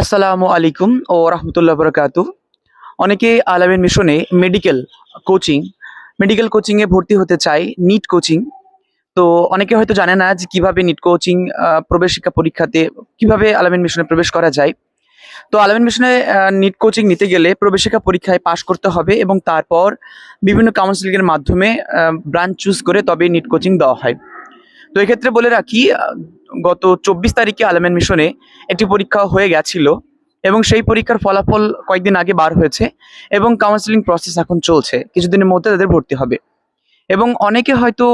আসসালামু আলাইকুম ও রহমতুল্লাহ বরকাতু। অনেকে আলামিন মিশনে মেডিকেল কোচিং মেডিকেল কোচিংয়ে ভর্তি হতে চায় নিট কোচিং তো অনেকে হয়তো জানে না যে কীভাবে নিট কোচিং প্রবেশিকা পরীক্ষাতে কীভাবে আলামিন মিশনে প্রবেশ করা যায়। তো আলামিন মিশনে নিট কোচিং নিতে গেলে প্রবেশিকা পরীক্ষায় পাশ করতে হবে এবং তারপর বিভিন্ন কাউন্সিলিংয়ের মাধ্যমে ব্রাঞ্চ চুজ করে তবে নিট কোচিং দেওয়া হয়। তো এক্ষেত্রে বলে রাখি গত চব্বিশ তারিখে আলামিন মিশনে একটি পরীক্ষা হয়ে গেছিল এবং সেই পরীক্ষার ফলাফল কয়েকদিন আগে বার হয়েছে এবং কাউন্সিলিং প্রসেস এখন চলছে। কিছুদিনের মধ্যে তাদের ভর্তি হবে। এবং অনেকে হয়তো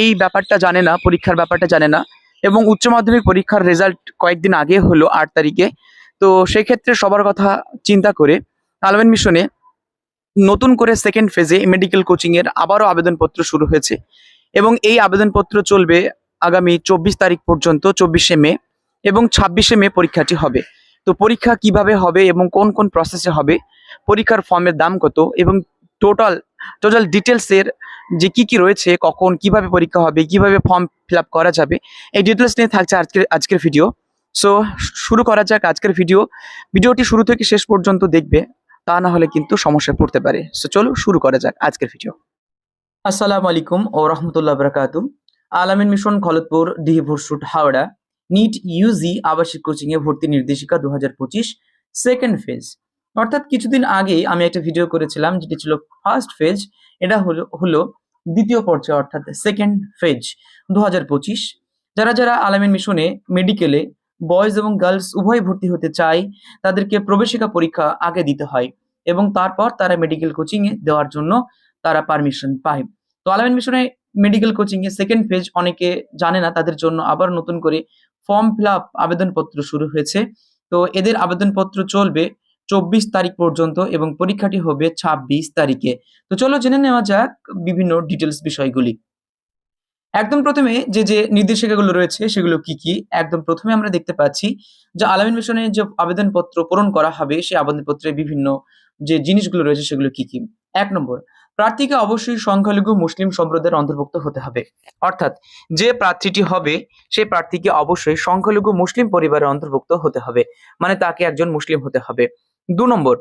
এই ব্যাপারটা জানে না, পরীক্ষার ব্যাপারটা জানে না এবং উচ্চ মাধ্যমিক পরীক্ষার রেজাল্ট কয়েকদিন আগে হলো আট তারিখে। তো সেক্ষেত্রে সবার কথা চিন্তা করে আলমেন মিশনে নতুন করে সেকেন্ড ফেজে মেডিকেল কোচিংয়ের আবারও আবেদনপত্র শুরু হয়েছে এবং এই আবেদনপত্র চলবে আগামী চব্বিশ তারিখ পর্যন্ত চব্বিশে মে এবং ছাব্বিশে মে পরীক্ষাটি হবে। তো পরীক্ষা কীভাবে হবে এবং কোন কোন প্রসেসে হবে, পরীক্ষার ফর্মের দাম কত এবং টোটাল টোটাল ডিটেলসের যে কি কি রয়েছে, কখন কীভাবে পরীক্ষা হবে, কীভাবে ফর্ম ফিল করা যাবে, এই ডিটেলস নিয়ে থাকছে আজকের আজকের ভিডিও সো শুরু করা যাক আজকের ভিডিও ভিডিওটি শুরু থেকে শেষ পর্যন্ত দেখবে, তা না হলে কিন্তু সমস্যায় পড়তে পারে। সো চলো শুরু করা যাক আজকের ভিডিও আসসালামু আলাইকুম ও রহমতুল্লাহ বরকাতুম Al-Ameen Mission, Khalatpur Dihibhursut Howrah. NEET UG আবাসিক কোচিং এ ভর্তি নির্দেশিকা দু হাজার পঁচিশ সেকেন্ড ফেজ অর্থাৎ কিছুদিন আগে আমি একটা ভিডিও করেছিলাম, যেটি ছিল ফার্স্ট ফেজ এটা হলো হলো দ্বিতীয় পর্যায়ে, অর্থাৎ সেকেন্ড ফেজ দু হাজার পঁচিশ। যারা যারা আলামিন মিশনে মেডিকেলে বয়েজ এবং গার্লস উভয় ভর্তি হতে চায়, তাদেরকে প্রবেশিকা পরীক্ষা আগে দিতে হয় এবং তারপর তারা মেডিকেল কোচিং এ দেওয়ার জন্য তারা পারমিশন পায়। তো আলামিন মিশনে মেডিকেল কোচিং এ সেকেন্ড ফেজ অনেকে জানে না, তাদের জন্য আবার নতুন করে ফর্ম ফিল আপ আবেদনপত্র শুরু হয়েছে। তো এদের আবেদনপত্র চলবে চব্বিশ তারিখ পর্যন্ত এবং পরীক্ষাটি হবে ছাব্বিশ তারিখে। তো চলো জেনে নেওয়া যাক বিভিন্ন ডিটেলস বিষয়গুলি। একদম প্রথমে যে যে নির্দেশিকাগুলো রয়েছে সেগুলো কি কি? একদম প্রথমে আমরা দেখতে পাচ্ছি যে আলামিন মিশনে যে আবেদনপত্র পূরণ করা হবে, সেই আবেদনপত্রে বিভিন্ন যে জিনিসগুলো রয়েছে সেগুলো কি কি? এক নম্বর প্রার্থীকে অবশ্যই সংখ্যালঘু মুসলিম সম্প্রদায়ের অন্তর্ভুক্ত হতে হবে। অর্থাৎ যে প্রার্থীটি হবে, সেই প্রার্থীকে অবশ্যই সংখ্যালঘু মুসলিম পরিবারের অন্তর্ভুক্ত হতে হবে। মানে তাকে একজন মুসলিম হতে হবে। দু নম্বর,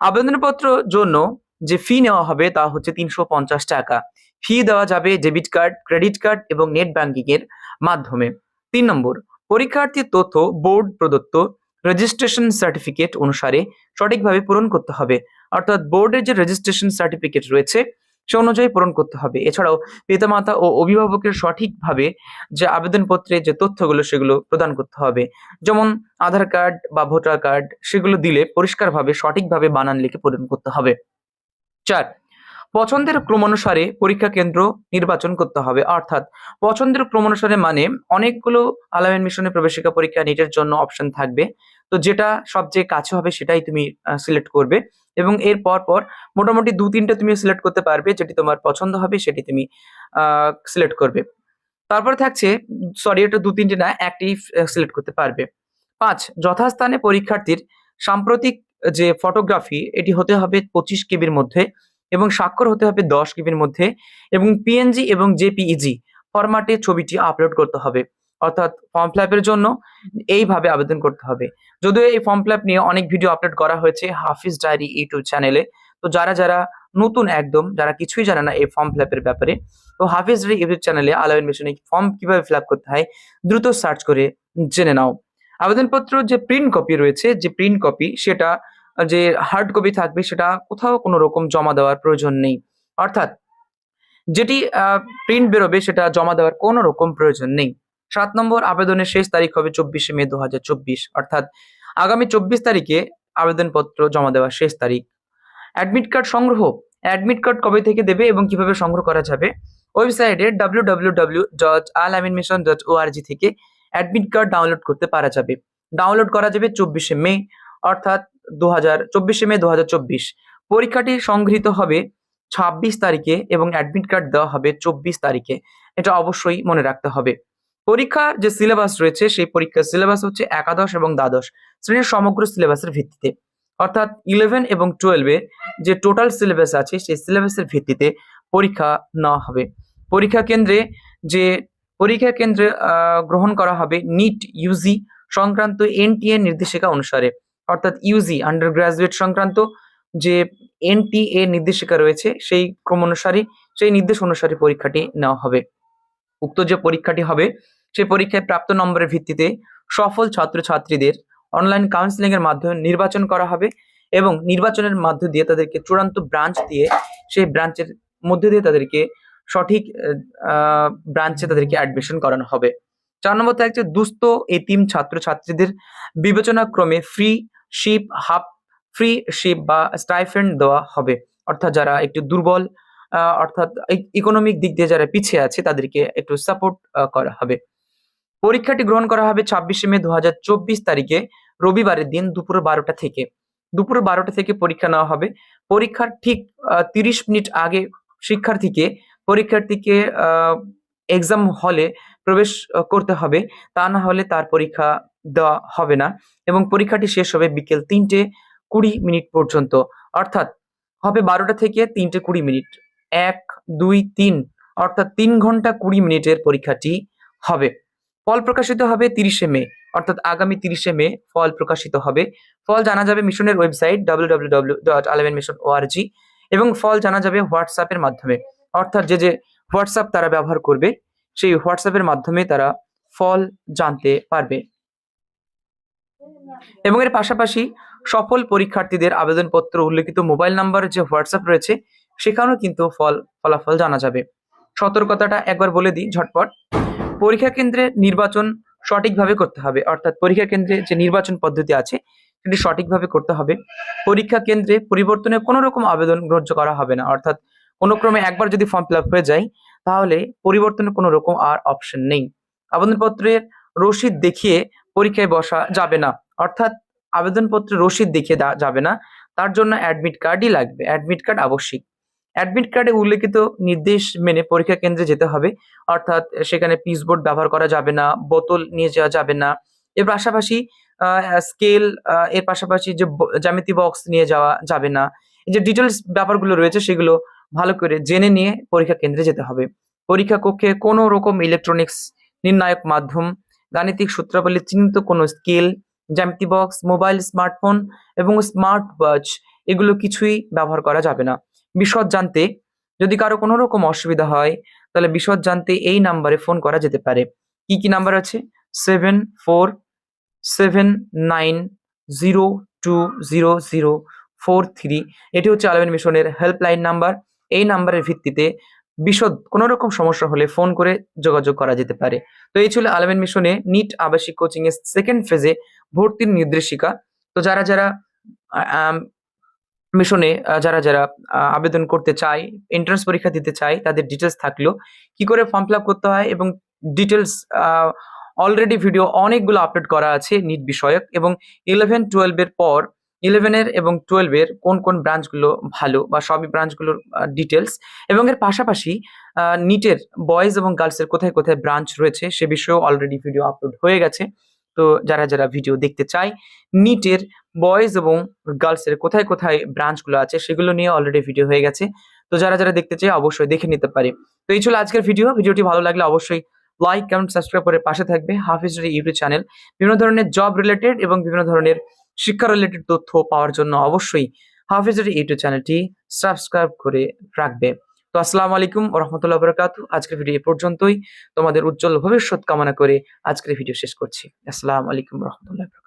আবেদনপত্র জন্য যে ফি নেওয়া হবে তা হচ্ছে তিনশো পঞ্চাশ টাকা। ফি দেওয়া যাবে ডেবিট কার্ড ক্রেডিট কার্ড এবং নেট ব্যাংকিং এর মাধ্যমে। তিন নম্বর, পরীক্ষার্থীর তথ্য বোর্ড প্রদত্ত রেজিস্ট্রেশন সার্টিফিকেট অনুসারে সঠিকভাবে পূরণ করতে হবে। অর্থাৎ বোর্ডের যে রেজিস্ট্রেশন সার্টিফিকেট রয়েছে, সে অনুযায়ী পূরণ করতে হবে। এছাড়াও পিতামাতা ও অভিভাবকের সঠিকভাবে যে আবেদনপত্রে যে তথ্যগুলো, সেগুলো প্রদান করতে হবে। যেমন আধার কার্ড বা ভোটার কার্ড, সেগুলো দিলে পরিষ্কারভাবে, সঠিকভাবে বানান লিখে পূরণ করতে হবে। চার পছন্দের ক্রমানুসারে পরীক্ষা কেন্দ্র নির্বাচন করতে হবে। অর্থাৎ পছন্দের ক্রমানুসারে মানে অনেকগুলো আলামিন মিশনে প্রবেশিকা পরীক্ষা নিটের জন্য অপশন থাকবে। তো যেটা সবচেয়ে কাছে হবে সেটাই তুমি সিলেক্ট করবে এবং এর পর পর মোটামুটি দু তিনটা তুমি সিলেক্ট করতে পারবে। যেটি তোমার পছন্দ হবে সেটি তুমি সিলেক্ট করবে। তারপর থাকছে সরি এটা দু তিনটে না, একটি সিলেক্ট করতে পারবে। পাঁচ, যথাস্থানে পরীক্ষার্থীর সাম্প্রতিক যে ফটোগ্রাফি এটি হতে হবে পঁচিশ কেবির মধ্যে। এবং স্বাক্ষর হতে হবে দশ কেবির মধ্যে এবং পিএনজি এবং জেপিইজি ফরম্যাটে ছবিটি আপলোড করতে হবে। অর্থাৎ ফর্ম ফিল জন্য এইভাবে আবেদন করতে হবে। যদিও এই ফর্ম ফিল নিয়ে অনেক ভিডিও আপলোড করা হয়েছে হাফিজ ডায়েরি ইউটিউব চ্যানেলে তো যারা যারা নতুন একদম, যারা কিছুই জানে না এই ফর্ম ফিল ব্যাপারে, তো হাফিজ ডায়েরি ইউটিউব চ্যানেলে আলাউন মিশনে ফর্ম কীভাবে ফিল করতে হয় দ্রুত সার্চ করে জেনে নাও। আবেদনপত্র যে প্রিন্ট কপি রয়েছে, যে প্রিন্ট কপি সেটা যে হার্ড কপি থাকবে সেটা কোথাও কোনো রকম জমা দেওয়ার প্রয়োজন নেই। অর্থাৎ যেটি প্রিন্ট বেরোবে সেটা জমা দেওয়ার কোনো রকম প্রয়োজন নেই। সাত নম্বর আবেদনের শেষ তারিখ হবে চব্বিশে মে দুহাজার চব্বিশ। অর্থাৎ আগামী চব্বিশ তারিখে আবেদনপত্র জমা দেওয়ার শেষ তারিখ। অ্যাডমিট কার্ড সংগ্রহ। অ্যাডমিট কার্ড কবে থেকে দেবে এবং কীভাবে সংগ্রহ করা যাবে? ওয়েবসাইটে W W W dot Al Ameen mission dot ORG থেকে অ্যাডমিট কার্ড ডাউনলোড করতে পারা যাবে। ডাউনলোড করা যাবে চব্বিশে মে। অর্থাৎ দু হাজার চব্বিশে মে দু হাজার চব্বিশ। পরীক্ষাটি সংগৃহীত হবে ছাব্বিশ তারিখে এবং অ্যাডমিট কার্ড দেওয়া হবে চব্বিশ তারিখে। এটা অবশ্যই মনে রাখতে হবে। পরীক্ষার যে সিলেবাস রয়েছে, সেই পরীক্ষার সিলেবাস হচ্ছে একাদশ এবং দ্বাদশ শ্রেণির সমগ্র সিলেবাসের ভিত্তিতে। অর্থাৎ ইলেভেন এবং টুয়েলভে যে টোটাল সিলেবাস আছে, সেই সিলেবাসের ভিত্তিতে পরীক্ষা নেওয়া হবে। পরীক্ষা কেন্দ্রে যে, পরীক্ষা কেন্দ্রে গ্রহণ করা হবে নিট ইউজি সংক্রান্ত এনটিএ নির্দেশিকা অনুসারে। অর্থাৎ ইউজি আন্ডার গ্রাজুয়েট সংক্রান্ত যে এনটিএ নির্দেশিকা রয়েছে, সেই ক্রম অনুসারে, সেই নির্দেশ অনুসারে পরীক্ষাটি নেওয়া হবে। উক্ত যে পরীক্ষাটি হবে, সেই পরীক্ষায় প্রাপ্ত নম্বরের ভিত্তিতে সফল ছাত্রছাত্রীদের অনলাইন কাউন্সিলিং এর মাধ্যমে নির্বাচন করা হবে এবং নির্বাচনের মধ্য দিয়ে তাদেরকে চূড়ান্ত ব্রাঞ্চ দিয়ে, সেই ব্রাঞ্চের মধ্যে দিয়ে তাদেরকে সঠিক ব্রাঞ্চে তাদেরকে অ্যাডমিশন করানো হবে। চার নম্বর থাকছে দুস্থ এতিম ছাত্রছাত্রীদের বিবেচনা ক্রমে freeship half freeship বা স্টাইফেন্ড দেওয়া হবে। অর্থাৎ যারা একটু দুর্বল অর্থাৎ ইকোনমিক দিক দিয়ে যারা পিছিয়ে আছে, তাদেরকে একটু সাপোর্ট করা হবে। পরীক্ষাটি গ্রহণ করা হবে ছাব্বিশে মে দু হাজার চব্বিশ তারিখে, রবিবারের দিন দুপুর বারোটা থেকে। দুপুর বারোটা থেকে পরীক্ষা নেওয়া হবে। পরীক্ষার ঠিক তিরিশ মিনিট আগে শিক্ষার্থীকে, পরীক্ষার্থীকে এক্সাম হলে প্রবেশ করতে হবে। তা না হলে তার পরীক্ষা দেওয়া হবে না এবং পরীক্ষাটি শেষ হবে বিকেল তিনটে কুড়ি মিনিট পর্যন্ত। অর্থাৎ হবে বারোটা থেকে তিনটে কুড়ি মিনিট। এক, দুই, তিন, অর্থাৎ তিন ঘণ্টা কুড়ি মিনিটের পরীক্ষাটি হবে। ফল প্রকাশিত হবে তিরিশে মে, অর্থাৎ আগামী তিরিশে মে ফল প্রকাশিত হবে। ফল জানা যাবে মিশনের ওয়েবসাইট ডাব্লিউ ডট আলেভেন মিশন ওআরজি এবং ফল জানা যাবে হোয়াটসঅ্যাপের মাধ্যমে। অর্থাৎ যে যে হোয়াটসঅ্যাপ তারা ব্যবহার করবে, সেই হোয়াটসঅ্যাপের মাধ্যমে তারা ফল জানতে পারবে। এবং এর পাশাপাশি সফল পরীক্ষার্থীদের আবেদনপত্র, উল্লেখিত মোবাইল নাম্বার, যে হোয়াটসঅ্যাপ রয়েছে, সেখানেও কিন্তু ফল, ফলাফল জানা যাবে। সতর্কতাটা একবার বলে দিই ঝটপট। পরীক্ষা কেন্দ্রে নির্বাচন সঠিকভাবে করতে হবে। অর্থাৎ পরীক্ষা কেন্দ্রে যে নির্বাচন পদ্ধতি আছে, সেটি সঠিকভাবে করতে হবে। পরীক্ষা কেন্দ্রে পরিবর্তনে কোনো রকম আবেদন গ্রহ্য করা হবে না। অর্থাৎ কোনো ক্রমে একবার যদি ফর্ম ফিল হয়ে যায়, তাহলে পরিবর্তনের কোনো রকম আর অপশন নেই। আবেদনপত্রের রসিদ দেখিয়ে পরীক্ষায় বসা যাবে না। অর্থাৎ আবেদনপত্রে রসিদ দেখিয়ে দেওয়া যাবে না। তার জন্য অ্যাডমিট কার্ডই লাগবে। অ্যাডমিট কার্ড আবশ্যিক। অ্যাডমিট কার্ডে উল্লেখিত নির্দেশ মেনে পরীক্ষা কেন্দ্রে যেতে হবে। অর্থাৎ সেখানে পিসবোর্ড ব্যবহার করা যাবে না, বোতল নিয়ে যাওয়া যাবে না। এর পাশাপাশি স্কেল এর পাশাপাশি যে জ্যামিতি বক্স নিয়ে যাওয়া যাবে না। যে ডিটেলস ব্যাপারগুলো রয়েছে সেগুলো ভালো করে জেনে নিয়ে পরীক্ষা কেন্দ্রে যেতে হবে। পরীক্ষা কক্ষে কোনো রকম ইলেকট্রনিক্স নির্ণায়ক মাধ্যম, গাণিতিক সূত্রাবলী চিহ্নিত কোনো স্কেল জ্যামিতি বক্স মোবাইল স্মার্টফোন এবং স্মার্ট ওয়াচ এগুলো কিছুই ব্যবহার করা যাবে না। বিশদ জানতে যদি কারও কোনো রকম অসুবিধা হয়, তাহলে বিশদ জানতে এই নাম্বারে ফোন করা যেতে পারে। কি কি নাম্বার আছে? Seven four seven nine zero two zero zero four three. এটি হচ্ছে আলবেন মিশনের হেল্পলাইন নাম্বার এই নাম্বারের ভিত্তিতে বিশদ কোনো রকম সমস্যা হলে ফোন করে যোগাযোগ করা যেতে পারে। তো এই ছিল আলবেন মিশনে নিট আবাসিক কোচিং এর সেকেন্ড ফেজে ভর্তির নির্দেশিকা। তো যারা যারা মিশনে যারা যারা আবেদন করতে চায় এন্ট্রান্স পরীক্ষা দিতে চায়, তাদের ডিটেলস থাকল। কি করে ফর্ম ফিল করতে হয় এবং ডিটেলস অলরেডি ভিডিও অনেকগুলো আপলোড করা আছে নিট বিষয়ক এবং ইলেভেন টুয়েলভের পর ইলেভেনের এবং টুয়েলভের কোন কোন ব্রাঞ্চগুলো ভালো বা সবই ব্রাঞ্চগুলোর ডিটেলস এবং এর পাশাপাশি নিটের বয়েজ এবং গার্লসের কোথায় কোথায় ব্রাঞ্চ রয়েছে সে বিষয়েও অলরেডি ভিডিও আপলোড হয়ে গেছে। তো যারা যারা ভিডিও দেখতে চায় নিটের বয়েজ এবং গার্লসের কোথায় কোথায় ব্রাঞ্চগুলো আছে সেগুলো নিয়ে অলরেডি ভিডিও হয়ে গেছে। তো যারা যারা দেখতে চায় অবশ্যই দেখে নিতে পারে। তো এই ছিল আজকের ভিডিও ভিডিওটি ভালো লাগলে অবশ্যই লাইক কমেন্ট সাবস্ক্রাইব করে পাশে থাকবে। হাফিজ ইউটিউব চ্যানেল বিভিন্ন ধরনের জব রিলেটেড এবং বিভিন্ন ধরনের শিক্ষা রিলেটেড তথ্য পাওয়ার জন্য অবশ্যই হাফিজের ইউটিউব চ্যানেলটি সাবস্ক্রাইব করে রাখবে। তো আসসালামু আলাইকুম রহমতুল্লাহ বরকাত আজকের ভিডিও এ পর্যন্তই। তোমাদের উজ্জ্বল ভবিষ্যৎ কামনা করে আজকের ভিডিও শেষ করছি। আসসালামু আলাইকুম রহমতুল্লাহ